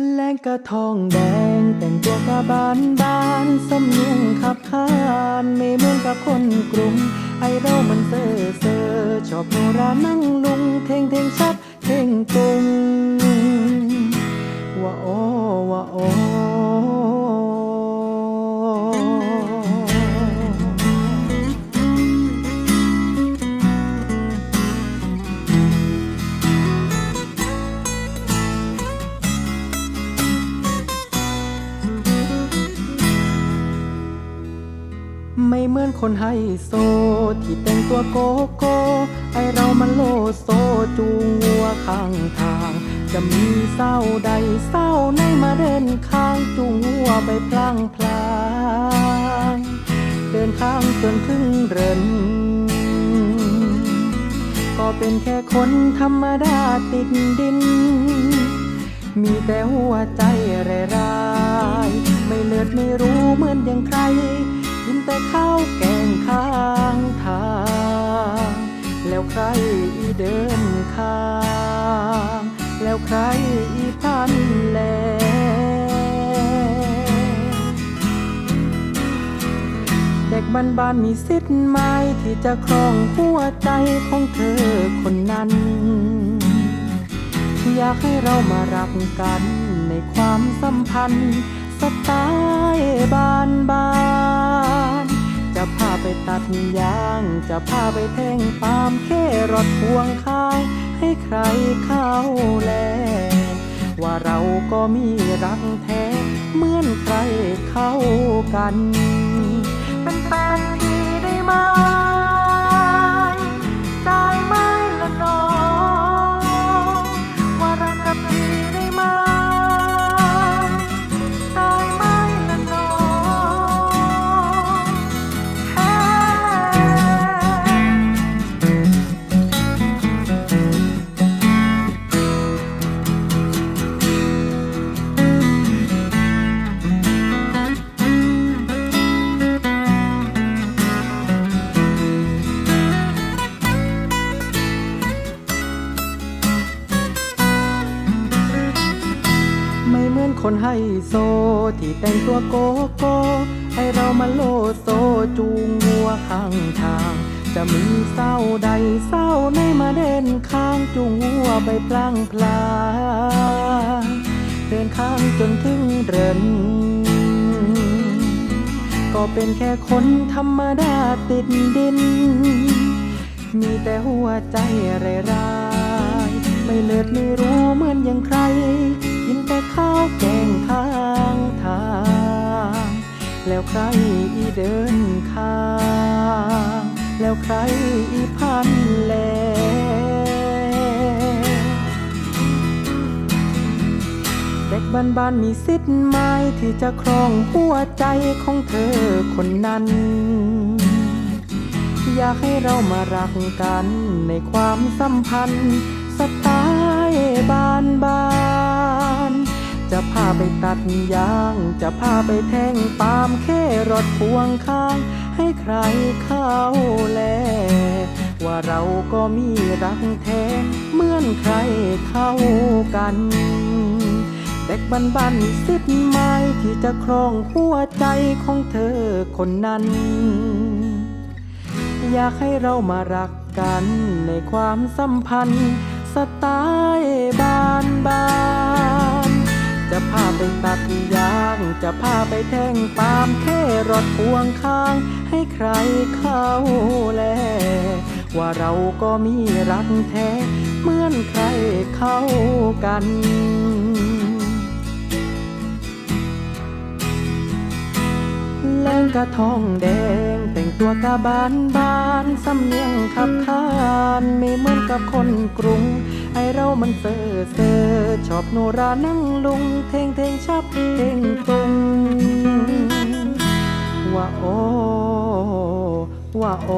แลงกระทองแดงแต่งตัวกะบานบานสมเนียงขับขานไม่เหมือนกับคนกรุงไอเรามันเซ่อเซ่อชอบโนรานั่งลุงเท่งเท่งชัดเท่งตุงว่าโอว่าโอ เหมือนคนไฮโซ ที่แต่งตัวโกโก้ไอเรามันโลโซจูงวัวข้างทาง จะมีเศร้าใดเศร้าในมาเดินข้างจูงวัวไปพลางพลางเดินข้างจนถึงเรินก็เป็นแค่คนธรรมดาติดดิน มีแต่หัวใจแร่ราย ไม่เลือดไม่รู้เหมือนอย่างใคร กินแต่ข้าว ข้างทาง แล้วใครอีเดินข้างแล้วใครอีพันแลเด็กบ้านบ้านมีสิทธิ์ไหมที่จะครองหัวใจของเธอคนนั้น อยากให้เรามารักกันในความสัมพันธ์สไตล์บ้านบ้าน ตัดยาง จะพาไปแทงปาล์มแค่รถพวงข้าง ให้ใครเข้าแล ว่าเราก็มีรักแท้ เหมือนใครเข้ากัน เป็นแฟนพี่ได้ไหม ม่เหมือนคนไฮโซ ที่แต่งตัวโกโก้ไอเรามาโลโซจูงวัวข้างทาง จะมีเศร้าใดเศร้าในมาเดินข้างจูงวัวไปพลางพลางเดินข้างจนถึงเรินก็เป็นแค่คนธรรมดาติดดิน มีแต่หัวใจไรราย ไม่เลิศไม่รู้เหมือนอย่างใคร ข้าวแกงข้างทาง แล้วใครอีเดินข้าง แล้วใครอีพันแลเด็กบ้านบ้านๆมีสิทธิ์ไหมที่จะครองหัวใจของเธอคนนั้นอยากให้เรามารักกันในความสัมพันธ์ สไตล์บ้านบ้าน จะพาไปตัดยาง จะพาไปแทงปาล์มแค่รถพ่วงข้าง ให้ใครเข้าแล ว่าเราก็มีรักแท้เหมือนใครเข้ากัน เด็กบ้านบ้านๆมีสิทธิ์ไหมที่จะครองหัวใจของเธอคนนั้น อยากให้เรามารักกันในความสัมพันธ์ สไตล์บ้านบ้าน จะพาไปตัดยาง จะพาไปแท่งปาล์มแค่รถพ่วงข้าง ให้ใครเข้าแล ว่าเราก็มีรักแท้ เหมือนใครเข้ากันแลงกระทองแดง แต่งตัวกะบานบาน สำเนียงขับขาน ไม่เหมือนกับคนกรุง ไอเรามันเซอเซอชอบโนรานั่งลุงเท่งเท่งชับเท่งตรงว่าโอว่าโอ